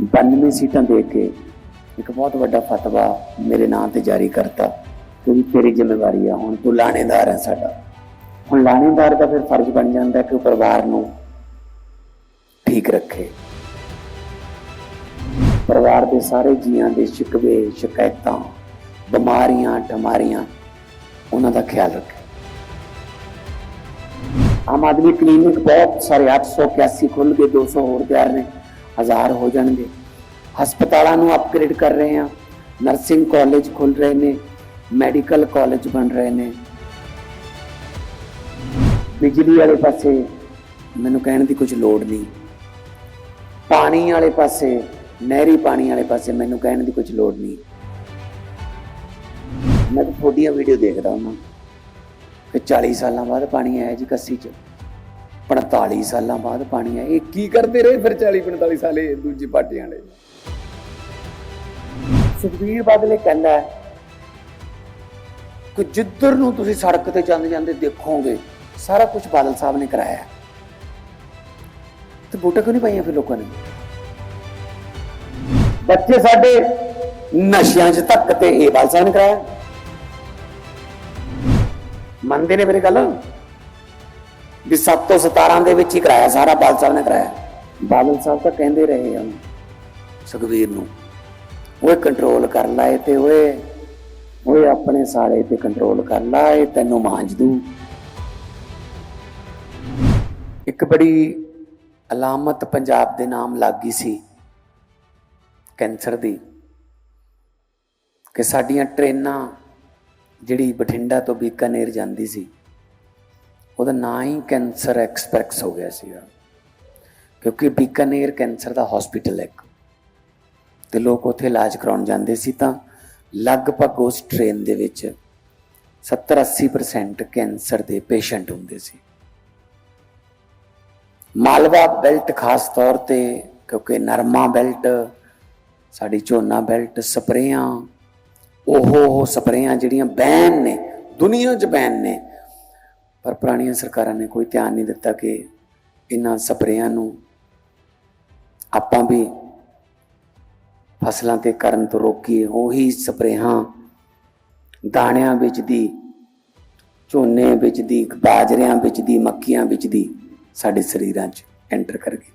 92 ਸੀਟਾਂ ਦੇ ਕੇ ਇੱਕ ਬਹੁਤ ਵੱਡਾ ਫਤਵਾ ਮੇਰੇ ਨਾਂ ਤੇ ਜਾਰੀ ਕਰਤਾ ਕਿ ਤੇਰੀ ਜ਼ਿੰਮੇਵਾਰੀ ਆ, ਹੁਣ ਤੂੰ ਲਾਣੇਦਾਰ ਹੈ ਸਾਡਾ। ਹੁਣ ਲਾਣੇਦਾਰ ਦਾ ਫਿਰ ਫਰਜ਼ ਬਣ ਜਾਂਦਾ ਕਿ ਉਹ ਪਰਿਵਾਰ ਨੂੰ ਠੀਕ ਰੱਖੇ। ਪਰਿਵਾਰ ਦੇ ਸਾਰੇ ਜੀਆਂ ਦੇ ਸ਼ਿਕਵੇ, ਸ਼ਿਕਾਇਤਾਂ, ਬਿਮਾਰੀਆਂ, ਠਮਾਰੀਆਂ, ਉਹਨਾਂ ਦਾ ਖਿਆਲ ਰੱਖੇ। ਆਮ ਆਦਮੀ ਕਲੀਨਿਕ ਬਹੁਤ ਸਾਰੇ 881 ਖੁੱਲ ਗਏ 200 ਹੋਰ ਤਿਆਰ ਨੇ। ਹਜ਼ਾਰ ਹੋ ਜਾਣਗੇ। ਹਸਪਤਾਲਾਂ ਨੂੰ ਅਪਗ੍ਰੇਡ ਕਰ ਰਹੇ ਹਾਂ। ਨਰਸਿੰਗ ਕਾਲਜ ਖੁੱਲ ਰਹੇ ਨੇ। ਮੈਡੀਕਲ ਕਾਲਜ ਬਣ ਰਹੇ ਨੇ। ਬਿਜਲੀ ਵਾਲੇ ਪਾਸੇ ਮੈਨੂੰ ਕਹਿਣ ਦੀ ਕੁਝ ਲੋੜ ਨਹੀਂ। ਪਾਣੀ ਵਾਲੇ ਪਾਸੇ, ਨਹਿਰੀ ਪਾਣੀ ਵਾਲੇ ਪਾਸੇ ਮੈਨੂੰ ਕਹਿਣ ਦੀ ਕੁਝ ਲੋੜ ਨਹੀਂ। ਮੈਂ ਤੁਹਾਡੀਆਂ ਵੀਡੀਓ ਦੇਖਦਾ ਹਾਂ। ਕਿ 40 ਸਾਲਾਂ ਬਾਅਦ ਪਾਣੀ ਆਇਆ ਜੀ ਕੱਸੀ ਚ। 45 ਸਾਲਾਂ ਬਾਅਦ ਪਾਣੀ ਆਇਆ। ਇਹ ਕੀ ਕਰਦੇ ਰਹੇ ਫਿਰ 40 45 ਸਾਲੇ ਦੂਜੀ ਪਾਰਟੀਆਂ ਵਾਲੇ? ਸੁਖਬੀਰ ਬਾਦਲੇ ਕਹਿੰਦਾ ਹੈ ਕਿ ਜਿੱਧਰ ਨੂੰ ਤੁਸੀਂ ਸੜਕ ਤੇ ਜਾਂਦੇ ਜਾਂਦੇ ਦੇਖੋਗੇ, ਸਾਰਾ ਕੁਝ ਬਾਦਲ ਸਾਹਿਬ ਨੇ ਕਰਾਇਆ ਤੇ ਵੋਟਾਂ ਕਿਉਂ ਨਹੀਂ ਪਾਈਆਂ ਫਿਰ ਲੋਕਾਂ ਨੇ? ਬੱਚੇ ਸਾਡੇ ਨਸ਼ਿਆਂ 'ਚ ਧੱਕ ਤੇ ਇਹ ਬਾਦਲ ਸਾਹਿਬ ਨੇ ਕਰਾਇਆ। ਮੰਨਦੇ ਨੇ ਮੇਰੀ ਗੱਲ? ਵੀ 7 ਤੋਂ 17 ਦੇ ਵਿੱਚ ਹੀ ਕਰਾਇਆ ਸਾਰਾ ਬਾਦਲ ਸਾਹਿਬ ਨੇ ਕਰਾਇਆ। ਬਾਦਲ ਸਾਹਿਬ ਤਾਂ ਕਹਿੰਦੇ ਰਹੇ ਆ। ਸੁਖਵੀਰ ਨੂੰ ਓਏ ਕੰਟਰੋਲ ਕਰ ਲਾਏ ਤੇ ਓਏ ਓਏ ਆਪਣੇ ਸਾਲੇ ਤੇ ਕੰਟਰੋਲ ਕਰ ਲਾਏ ਤੈਨੂੰ ਮਾਂਜ ਦੂ। ਇੱਕ ਬੜੀ ਅਲਾਮਤ ਪੰਜਾਬ ਦੇ ਨਾਮ ਲੱਗੀ ਸੀ ਕੈਂਸਰ ਦੀ ਕਿ ਸਾਡੀਆਂ ਟ੍ਰੇਨਾਂ ਜਿਹੜੀ ਬਠਿੰਡਾ ਤੋਂ ਬੀਕਾਨੇਰ ਜਾਂਦੀ ਸੀ ਉਹਦਾ ਨਾਂ ਹੀ ਕੈਂਸਰ ਐਕਸਪ੍ਰੈਸ ਹੋ ਗਿਆ ਸੀਗਾ ਕਿਉਂਕਿ ਬੀਕਾਨੇਰ ਕੈਂਸਰ ਦਾ ਹਸਪੀਟਲ ਹੈ ਇੱਕ। ਤੇ ਲੋਕ ਉੱਥੇ ਇਲਾਜ ਕਰਾਉਣ ਜਾਂਦੇ ਸੀ ਤਾਂ ਲਗਭਗ ਉਸ ਟ੍ਰੇਨ ਦੇ ਵਿੱਚ 70-80% ਕੈਂਸਰ ਦੇ ਪੇਸ਼ੈਂਟ ਹੁੰਦੇ ਸੀ ਮਾਲਵਾ ਬੈਲਟ ਖਾਸ ਤੌਰ ਤੇ, ਕਿਉਂਕਿ ਨਰਮਾ ਬੈਲਟ ਸਾਡੀ ਝੋਨਾ ਬੈਲਟ ਸਪਰੇਆਂ ਉਹ ਉਹ ਸਪਰੇਆਂ ਜਿਹੜੀਆਂ ਬੈਨ ਨੇ, ਦੁਨੀਆ 'ਚ ਬੈਨ ਨੇ ਪਰ ਪੁਰਾਣੀਆਂ ਸਰਕਾਰਾਂ ਨੇ ਕੋਈ ਧਿਆਨ ਨਹੀਂ ਦਿੱਤਾ ਕਿ ਇਹਨਾਂ ਸਪਰੇਆਂ ਨੂੰ ਆਪਾਂ ਵੀ ਫਸਲਾਂ ਤੇ ਕਰਨ ਤੋਂ ਰੋਕੀਏ। ਉਹੀ ਸਪਰੇਹਾਂ ਦਾਣਿਆਂ ਵਿੱਚ ਦੀ ਝੋਨੇ ਵਿੱਚ ਦੀ ਬਾਜਰਿਆਂ ਵਿੱਚ ਦੀ ਮੱਕੀਆਂ ਵਿੱਚ ਦੀ ਸਾਡੇ ਸਰੀਰਾਂ 'ਚ ਐਂਟਰ ਕਰ ਗਈ।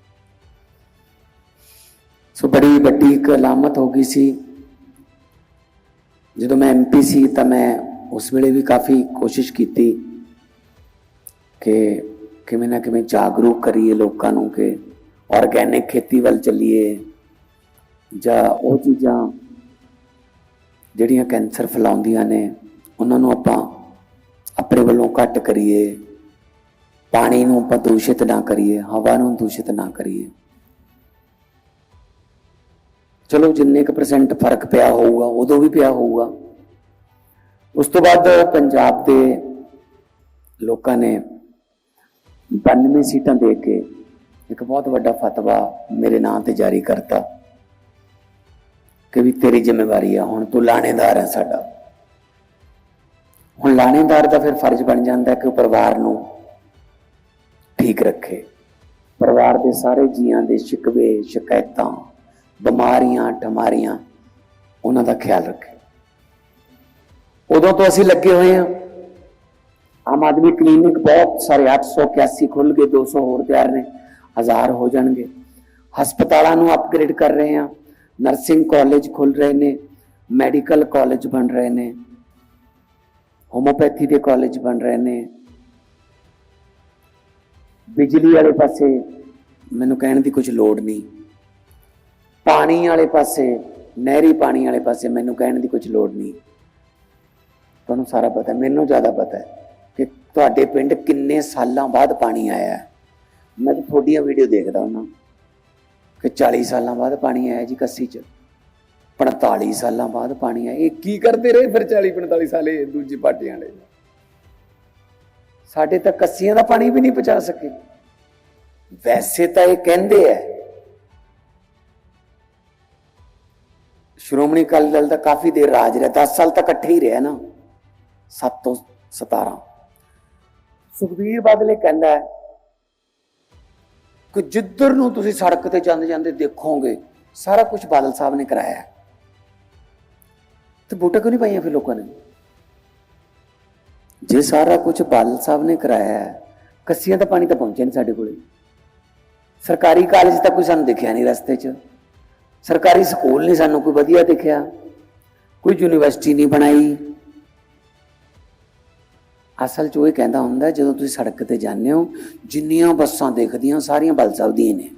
ਸੋ ਬੜੀ ਵੱਡੀ ਇੱਕ ਅਲਾਮਤ ਹੋ ਗਈ ਸੀ। ਜਦੋਂ ਮੈਂ ਐਮਪੀ ਸੀ ਤਾਂ ਮੈਂ ਉਸ ਵੇਲੇ ਵੀ ਕਾਫੀ ਕੋਸ਼ਿਸ਼ ਕੀਤੀ ਕਿ ਕਿਵੇਂ ਨਾ ਕਿਵੇਂ ਜਾਗਰੂਕ ਕਰੀਏ ਲੋਕਾਂ ਨੂੰ ਕਿ ਆਰਗੈਨਿਕ ਖੇਤੀ ਵੱਲ ਚੱਲੀਏ ਜਾਂ ਉਹ ਚੀਜ਼ਾਂ ਜਿਹੜੀਆਂ ਕੈਂਸਰ ਫੈਲਾਉਂਦੀਆਂ ਨੇ, ਉਹਨਾਂ ਨੂੰ ਆਪਾਂ ਆਪਣੇ ਵੱਲੋਂ ਘੱਟ ਕਰੀਏ, ਪਾਣੀ ਨੂੰ ਆਪਾਂ ਦੂਸ਼ਿਤ ਨਾ ਕਰੀਏ, ਹਵਾ ਨੂੰ ਦੂਸ਼ਿਤ ਨਾ ਕਰੀਏ। ਚਲੋ ਜਿੰਨੇ ਕੁ ਪਰਸੈਂਟ ਫ਼ਰਕ ਪਿਆ ਹੋਊਗਾ, ਉਦੋਂ ਵੀ ਪਿਆ ਹੋਊਗਾ। ਉਸ ਤੋਂ ਬਾਅਦ ਪੰਜਾਬ ਦੇ ਲੋਕਾਂ ਨੇ 92 ਸੀਟਾਂ ਦੇ ਕੇ ਇੱਕ ਬਹੁਤ ਵੱਡਾ ਫਤਵਾ ਮੇਰੇ ਨਾਂ ਤੇ ਜਾਰੀ ਕਰਤਾ ਕਿ ਵੀ ਤੇਰੀ ਜ਼ਿੰਮੇਵਾਰੀ ਆ, ਹੁਣ ਤੂੰ ਲਾਣੇਦਾਰ ਹੈ ਸਾਡਾ। ਹੁਣ ਲਾਣੇਦਾਰ ਦਾ ਫਿਰ ਫਰਜ਼ ਬਣ ਜਾਂਦਾ ਕਿ ਉਹ ਪਰਿਵਾਰ ਨੂੰ ਠੀਕ ਰੱਖੇ। ਪਰਿਵਾਰ ਦੇ ਸਾਰੇ ਜੀਆਂ ਦੇ ਸ਼ਿਕਵੇ, ਸ਼ਿਕਾਇਤਾਂ, ਬਿਮਾਰੀਆਂ, ਠਮਾਰੀਆਂ, ਉਹਨਾਂ ਦਾ ਖਿਆਲ ਰੱਖੇ। ਉਦੋਂ ਤੋਂ ਅਸੀਂ ਲੱਗੇ ਹੋਏ ਹਾਂ। ਆਮ ਆਦਮੀ ਕਲੀਨਿਕ ਬਹੁਤ ਸਾਰੇ 881 ਖੁੱਲ ਗਏ 200 ਹੋਰ ਤਿਆਰ ਨੇ, ਹਜ਼ਾਰ ਹੋ ਜਾਣਗੇ। ਹਸਪਤਾਲਾਂ ਨੂੰ ਅਪਗ੍ਰੇਡ ਕਰ ਰਹੇ ਹਾਂ ਨਰਸਿੰਗ ਕਾਲਜ ਖੁੱਲ ਰਹੇ ਨੇ ਮੈਡੀਕਲ ਕਾਲਜ ਬਣ ਰਹੇ ਨੇ ਹੋਮੋਪੈਥੀ ਦੇ ਕਾਲਜ ਬਣ ਰਹੇ ਨੇ। ਬਿਜਲੀ ਵਾਲੇ ਪਾਸੇ ਮੈਨੂੰ ਕਹਿਣ ਦੀ ਕੁਝ ਲੋੜ ਨਹੀਂ। ਪਾਣੀ ਵਾਲੇ ਪਾਸੇ, ਨਹਿਰੀ ਪਾਣੀ ਵਾਲੇ ਪਾਸੇ ਮੈਨੂੰ ਕਹਿਣ ਦੀ ਕੁਝ ਲੋੜ ਨਹੀਂ। ਤੁਹਾਨੂੰ ਸਾਰਾ ਪਤਾ, ਮੈਨੂੰ ਜ਼ਿਆਦਾ ਪਤਾ ਹੈ। ਤੁਹਾਡੇ ਪਿੰਡ ਕਿੰਨੇ ਸਾਲਾਂ ਬਾਅਦ ਪਾਣੀ ਆਇਆ ਮੈਂ ਤਾਂ ਤੁਹਾਡੀਆਂ ਵੀਡੀਓ ਦੇਖਦਾ ਹੁੰਦਾ। ਕਿ 40 ਸਾਲਾਂ ਬਾਅਦ ਪਾਣੀ ਆਇਆ ਜੀ ਕੱਸੀ ਚ। 45 ਸਾਲਾਂ ਬਾਅਦ ਪਾਣੀ ਆਇਆ। ਇਹ ਕੀ ਕਰਦੇ ਰਹੇ ਫਿਰ 40 45 ਸਾਲੇ ਦੂਜੀ ਪਾਰਟੀਆਂ ਵਾਲੇ? ਸਾਡੇ ਤਾਂ ਕੱਸੀਆਂ ਦਾ ਪਾਣੀ ਵੀ ਨਹੀਂ ਪਹੁੰਚਾ ਸਕੇ। ਵੈਸੇ ਤਾਂ ਇਹ ਕਹਿੰਦੇ ਐ ਸ਼੍ਰੋਮਣੀ ਅਕਾਲੀ ਦਲ ਦਾ ਕਾਫੀ ਦੇਰ ਰਾਜ ਰਿਹਾ। 10 ਸਾਲ ਤੱਕ ਇਕੱਠੇ ਹੀ ਰਿਹਾ ਨਾ। 7 ਤੋਂ 17 ਸੁਖਬੀਰ ਬਾਦਲੇ ਕਹਿੰਦਾ ਕਿ ਜਿੱਧਰ ਨੂੰ ਤੁਸੀਂ ਸੜਕ ਤੇ ਜਾਂਦੇ ਜਾਂਦੇ ਦੇਖੋਗੇ, ਸਾਰਾ ਕੁਝ ਬਾਦਲ ਸਾਹਿਬ ਨੇ ਕਰਾਇਆ ਹੈ। ਤੇ ਵੋਟਾਂ ਕਿਉਂ ਨਹੀਂ ਪਾਈਆਂ ਫਿਰ ਲੋਕਾਂ ਨੇ? ਜੇ ਸਾਰਾ ਕੁਝ ਬਾਦਲ ਸਾਹਿਬ ਨੇ ਕਰਾਇਆ ਕੱਸੀਆਂ ਦਾ ਪਾਣੀ ਤਾਂ ਪਹੁੰਚਿਆ ਨਹੀਂ ਸਾਡੇ ਕੋਲੇ। ਸਰਕਾਰੀ ਕਾਲਜ ਤਾਂ ਕੋਈ ਸਾਨੂੰ ਦਿਖਿਆ ਨਹੀਂ ਰਸਤੇ 'ਚ। ਸਰਕਾਰੀ ਸਕੂਲ ਨਹੀਂ ਸਾਨੂੰ ਕੋਈ ਵਧੀਆ ਦੇਖਿਆ। ਕੋਈ ਯੂਨੀਵਰਸਿਟੀ ਨਹੀਂ ਬਣਾਈ। ਅਸਲ 'ਚ ਉਹ ਇਹ ਕਹਿੰਦਾ ਹੁੰਦਾ, ਜਦੋਂ ਤੁਸੀਂ ਸੜਕ ਤੇ ਜਾਂਦੇ ਹੋ, ਜਿੰਨੀਆਂ ਬੱਸਾਂ ਦੇਖਦੀਆਂ, ਸਾਰੀਆਂ ਬਲ ਸਾਹਿਬ ਦੀਆਂ ਨੇ।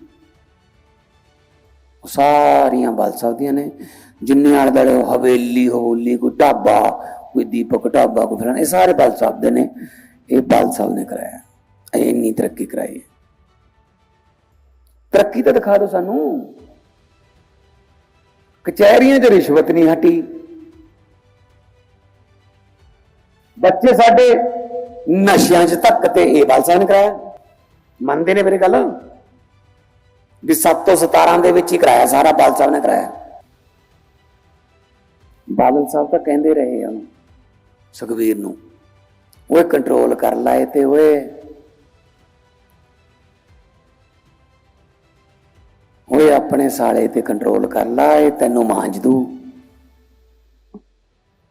ਸਾਰੀਆਂ ਬਲ ਸਾਹਿਬ ਦੀਆਂ ਨੇ। ਜਿੰਨੇ ਆਲੇ ਦੁਆਲੇ ਹਵੇਲੀ, ਹੋਲੀ, ਕੋਈ ਢਾਬਾ, ਕੋਈ ਦੀਪਕ ਢਾਬਾ, ਕੋਈ ਫਿਰ ਇਹ ਸਾਰੇ ਬਲ ਸਾਹਿਬ ਦੇ ਨੇ। ਇਹ ਬਲ ਸਾਹਿਬ ਨੇ ਕਰਾਇਆ। ਇਹ ਇੰਨੀ ਤਰੱਕੀ ਕਰਾਈ ਤਰੱਕੀ ਤਾਂ ਦਿਖਾ ਦਿਓ ਸਾਨੂੰ। ਕਚਹਿਰੀਆਂ 'ਚ ਰਿਸ਼ਵਤ ਨਹੀਂ ਹਟੀ। ਬੱਚੇ ਸਾਡੇ ਨਸ਼ਿਆਂ 'ਚ ਧੱਕ ਤੇ ਇਹ ਬਲ ਸਾਹਿਬ ਨੇ ਕਰਾਇਆ। ਮੰਨਦੇ ਨੇ ਮੇਰੇ ਗੱਲ? ਵੀ 7 ਤੋਂ 17 ਦੇ ਵਿੱਚ ਹੀ ਕਰਾਇਆ, ਸਾਰਾ ਬਾਲ ਸਾਹਿਬ ਨੇ ਕਰਾਇਆ। ਬਾਦਲ ਸਾਹਿਬ ਤਾਂ ਕਹਿੰਦੇ ਰਹੇ ਆ ਸੁਖਵੀਰ ਨੂੰ ਉਹ ਕੰਟਰੋਲ ਕਰ ਲਾਏ ਤੇ ਓਏ। ਓਏ ਆਪਣੇ ਸਾਲੇ ਤੇ ਕੰਟਰੋਲ ਕਰ ਲਾਏ ਤੈਨੂੰ ਮਾਂਜ ਦੂ।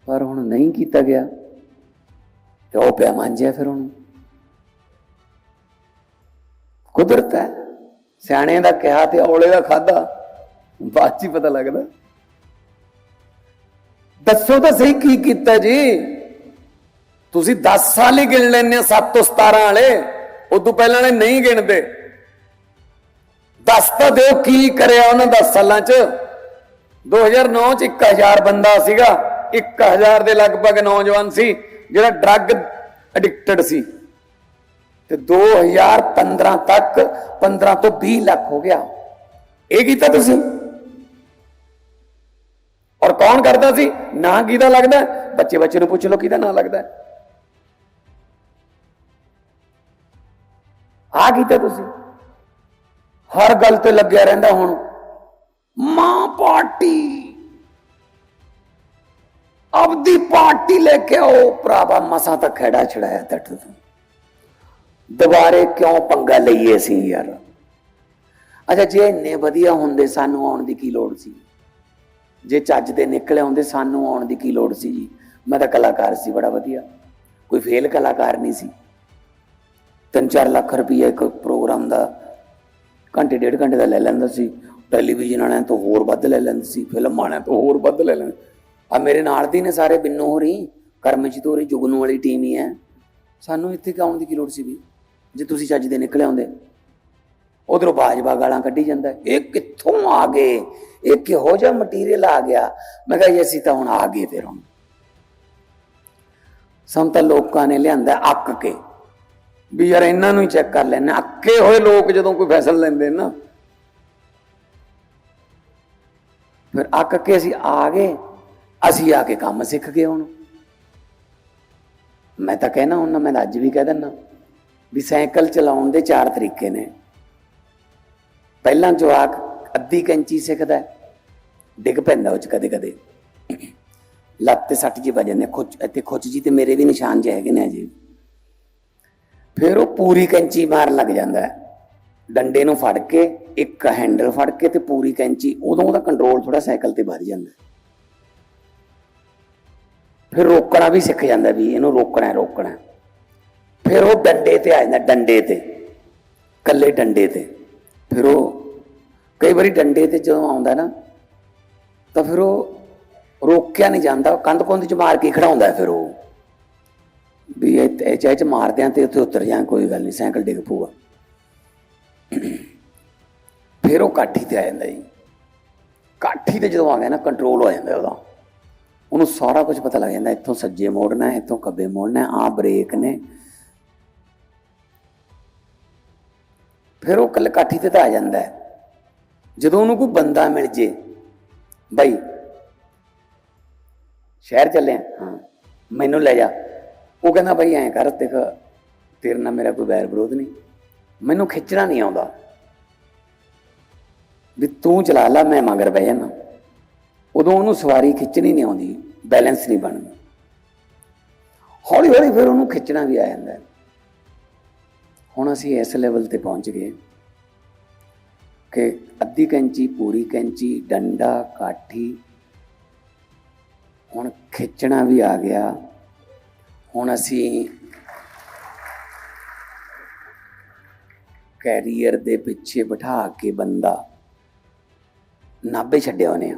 ਪਰ ਹੁਣ ਨਹੀਂ ਕੀਤਾ ਗਿਆ। ਤੇ ਉਹ ਪਿਆ ਮਾਂਜਿਆ ਫਿਰ ਉਹਨੂੰ। ਕੁਦਰਤ ਹੈ। ਸਿਆਣੇ ਦਾ ਕਿਹਾ ਤੇ ਔਲੇ ਦਾ ਖਾਦਾ ਬਾਅਦ ਚ ਪਤਾ ਲੱਗਦਾ। ਦੱਸੋ ਤਾਂ ਸਹੀ ਕੀ ਕੀਤਾ ਜੀ? ਤੁਸੀਂ 10 ਸਾਲ ਹੀ ਗਿਣ ਲੈਣੇ 7 ਤੋਂ 17 ਵਾਲੇ। ਉਦੋਂ ਪਹਿਲਾਂ ਵਾਲੇ ਨਹੀਂ ਗਿਣਦੇ। ਦੱਸ ਤਾਂ ਦਿਓ ਕੀ ਕਰਿਆ ਉਹਨਾਂ 10 ਸਾਲਾਂ ਚ। 2009 ਚ 1000 ਬੰਦਾ ਸੀਗਾ। 1000 ਦੇ ਲਗਭਗ ਨੌਜਵਾਨ ਸੀ। ਜਿਹੜਾ ਡਰੱਗ ਐਡਿਕਟਡ ਸੀ, ਤੇ 2015 ਤੱਕ 15 ਤੋਂ 20 ਲੱਖ ਹੋ ਗਿਆ। ਇਹ ਕੀਤਾ ਤੁਸੀਂ? ਔਰ ਕੌਣ ਕਰਦਾ ਸੀ? ਨਾਂ ਕਿਹਦਾ ਲੱਗਦਾ? ਬੱਚੇ ਬੱਚੇ ਨੂੰ ਪੁੱਛ ਲਓ ਕਿਹਦਾ ਨਾਂ ਲੱਗਦਾ। ਹੈ? ਆ ਕੀਤਾ ਤੁਸੀਂ। ਹਰ ਗੱਲ ਤੇ ਲੱਗਿਆ ਰਹਿੰਦਾ ਹੁਣ। ਮਾਂ ਪਾਰਟੀ। ਆਪਦੀ ਪਾਰਟੀ ਲੈ ਕੇ ਆਓ। ਭਰਾਵਾ, ਮਸਾਂ ਤਾਂ ਖੜਾ ਛੜਾਇਆ ਤੱਟ ਤੋਂ। ਦੁਬਾਰੇ ਕਿਉਂ ਪੰਗਾ ਲਈਏ ਸੀ ਯਾਰ? ਅੱਛਾ, ਜੇ ਇੰਨੇ ਵਧੀਆ ਹੁੰਦੇ, ਸਾਨੂੰ ਆਉਣ ਦੀ ਕੀ ਲੋੜ ਸੀ? ਜੇ ਚੱਜ ਦੇ ਨਿਕਲੇ ਹੁੰਦੇ, ਸਾਨੂੰ ਆਉਣ ਦੀ ਕੀ ਲੋੜ ਸੀ ਜੀ? ਮੈਂ ਤਾਂ ਕਲਾਕਾਰ ਸੀ, ਬੜਾ ਵਧੀਆ। ਕੋਈ ਫੇਲ ਕਲਾਕਾਰ ਨਹੀਂ ਸੀ। 3-4 ਲੱਖ ਰੁਪਏ ਇੱਕ ਪ੍ਰੋਗਰਾਮ ਦਾ ਘੰਟੇ, ਡੇਢ ਘੰਟੇ ਦਾ ਲੈ ਲੈਂਦਾ ਸੀ। ਟੈਲੀਵਿਜ਼ਨ ਵਾਲਿਆਂ ਤੋਂ ਹੋਰ ਵੱਧ ਲੈ ਲੈਂਦੇ ਸੀ, ਫਿਲਮ ਵਾਲਿਆਂ ਤੋਂ ਹੋਰ ਵੱਧ ਲੈ ਲੈਂਦੇ ਆ ਮੇਰੇ ਨਾਲ ਦੀ ਨੇ ਸਾਰੇ ਬਿੰਨੋ ਹੋਰੀ, ਕਰਮਜੀਤ ਹੋਰੀ, ਜੁਗਨੂ ਵਾਲੀ ਟੀਮ ਹੀ ਹੈ। ਸਾਨੂੰ ਇੱਥੇ ਕਿਉਂ ਆਉਣ ਦੀ ਕੀ ਲੋੜ ਸੀ ਵੀ? ਜੇ ਤੁਸੀਂ ਚੱਜ ਦੇ ਨਿਕਲੇ ਆਉਂਦੇ। ਉਧਰੋਂ ਬਾਜਵਾ ਗਾਲਾਂ ਕੱਢੀ ਜਾਂਦਾ। ਇਹ ਕਿੱਥੋਂ ਆ ਗਏ? ਇਹ ਕਿਹੋ ਜਿਹਾ ਮਟੀਰੀਅਲ ਆ ਗਿਆ? ਮੈਂ ਕਿਹਾ ਜੀ, ਅਸੀਂ ਤਾਂ ਹੁਣ ਆ ਗਏ ਫਿਰ ਹੁਣ। ਸਾਨੂੰ ਤਾਂ ਲੋਕਾਂ ਨੇ ਲਿਆਂਦਾ ਅੱਕ ਕੇ। ਵੀ ਯਾਰ ਇਹਨਾਂ ਨੂੰ ਹੀ ਚੈੱਕ ਕਰ ਲੈਣਾ ਅੱਕੇ ਹੋਏ ਲੋਕ ਜਦੋਂ ਕੋਈ ਫੈਸਲਾ ਲੈਂਦੇ ਨਾ। ਫਿਰ ਅੱਕ ਕੇ ਅਸੀਂ ਆ ਗਏ। ਅਸੀਂ ਆ ਕੇ ਕੰਮ ਸਿੱਖ ਗਏ ਹੁਣ। ਮੈਂ ਤਾਂ ਕਹਿਣਾ ਹੁਣ ਮੈਂ ਤਾਂ ਅੱਜ ਵੀ ਕਹਿ ਦਿੰਦਾ ਵੀ ਸਾਈਕਲ ਚਲਾਉਣ ਦੇ ਚਾਰ ਤਰੀਕੇ ਨੇ। ਪਹਿਲਾਂ ਜਵਾਕ ਅੱਧੀ ਕੈਂਚੀ ਸਿੱਖਦਾ, ਡਿੱਗ ਪੈਂਦਾ ਉਹ ਚ ਕਦੇ ਕਦੇ ਲੱਤ ਤੇ ਸੱਟ ਜੀ ਵਜਨ ਨੇ ਖੁੱਚ, ਇੱਥੇ ਖੁੱਚ ਜੀ ਤੇ ਮੇਰੇ ਵੀ ਨਿਸ਼ਾਨ ਜਿਹੇ ਹੈਗੇ ਨੇ ਅਜੇ ਫਿਰ ਉਹ ਪੂਰੀ ਕੈਂਚੀ ਮਾਰਨ ਲੱਗ ਜਾਂਦਾ ਹੈ। ਡੰਡੇ ਨੂੰ ਫੜ ਕੇ, ਇੱਕ ਹੈਂਡਲ ਫੜ ਕੇ ਤੇ ਪੂਰੀ ਕੈਂਚੀ ਉਦੋਂ ਉਹਦਾ ਕੰਟਰੋਲ ਥੋੜਾ ਸਾਈਕਲ ਤੇ ਵੱਧ ਜਾਂਦਾ ਫਿਰ ਰੋਕਣਾ ਵੀ ਸਿੱਖ ਜਾਂਦਾ ਵੀ ਇਹਨੂੰ ਰੋਕਣਾ ਰੋਕਣਾ। ਫਿਰ ਉਹ ਡੰਡੇ ਤੇ ਆ ਜਾਂਦਾ, ਡੰਡੇ ਤੇ ਕੱਲੇ ਡੰਡੇ ਤੇ। ਫਿਰ ਉਹ ਕਈ ਵਾਰੀ ਡੰਡੇ ਤੇ ਜਦੋਂ ਆਉਂਦਾ ਨਾ, ਤਾਂ ਫਿਰ ਉਹ ਰੋਕਿਆ ਨਹੀਂ ਜਾਂਦਾ ਕੰਧ ਕੰਧ ਚ ਮਾਰ ਕੇ ਖੜਾਉਂਦਾ ਫਿਰ ਉਹ। ਵੀ ਇਹ ਚਾਹੇ ਚ ਮਾਰਦਿਆਂ ਆ ਤੇ ਉੱਥੇ ਉਤਰ ਜਾਂ ਕੋਈ ਗੱਲ ਨਹੀਂ, ਸਾਈਕਲ ਡਿੱਗ ਪੂਗਾ ਫਿਰ ਉਹ ਕਾਠੀ ਤੇ ਆ ਜਾਂਦਾ ਜੀ। ਕਾਠੀ ਤੇ ਜਦੋਂ ਆ ਗਿਆ ਨਾ ਕੰਟਰੋਲ ਹੋ ਜਾਂਦਾ ਉਹਦਾ। ਉਹਨੂੰ ਸਾਰਾ ਕੁਝ ਪਤਾ ਲੱਗ ਜਾਂਦਾ, ਇੱਥੋਂ ਸੱਜੇ ਮੋੜਨਾ ਹੈ ਇੱਥੋਂ ਖੱਬੇ ਮੋੜਨਾ ਆ ਬ੍ਰੇਕ ਨੇ। ਫਿਰ ਉਹ ਕੱਲ ਕਾਠੀ ਤੇ ਤਾਂ ਆ ਜਾਂਦਾ ਹੈ। ਜਦੋਂ ਉਹਨੂੰ ਕੋਈ ਬੰਦਾ ਮਿਲ ਜੇ, ਬਾਈ, ਸ਼ਹਿਰ ਚੱਲੇ ਹਾਂ, ਮੈਨੂੰ ਲੈ ਜਾ। ਉਹ ਕਹਿੰਦਾ, ਬਾਈ, ਐਂ ਕਰ, ਦੇਖ, ਤੇਰੇ ਨਾਲ ਮੇਰਾ ਕੋਈ ਵੈਰ ਵਿਰੋਧ ਨਹੀਂ। ਮੈਨੂੰ ਖਿੱਚਣਾ ਨਹੀਂ ਆਉਂਦਾ। ਵੀ ਤੂੰ ਚਲਾ ਲੈ, ਮੈਂ ਮਗਰ ਬਹਿ ਜਾਣਾ ਉਦੋਂ ਉਹਨੂੰ ਸਵਾਰੀ ਖਿੱਚਣੀ ਨਹੀਂ ਆਉਂਦੀ ਬੈਲੈਂਸ ਨਹੀਂ ਬਣਦਾ। ਹੌਲੀ ਹੌਲੀ ਫਿਰ ਉਹਨੂੰ ਖਿੱਚਣਾ ਵੀ ਆ ਜਾਂਦਾ ਹੁਣ ਅਸੀਂ ਇਸ ਲੈਵਲ ਤੇ ਪਹੁੰਚ ਗਏ ਕਿ ਅੱਧੀ ਕੈਂਚੀ, ਪੂਰੀ ਕੈਂਚੀ, ਡੰਡਾ, ਕਾਠੀ, ਹੁਣ ਖਿੱਚਣਾ ਵੀ ਆ ਗਿਆ। ਹੁਣ ਅਸੀਂ ਕੈਰੀਅਰ ਦੇ ਪਿੱਛੇ ਬਿਠਾ ਕੇ ਬੰਦਾ ਨਾਭੇ ਛੱਡਿਆ ਉਹਨੇ।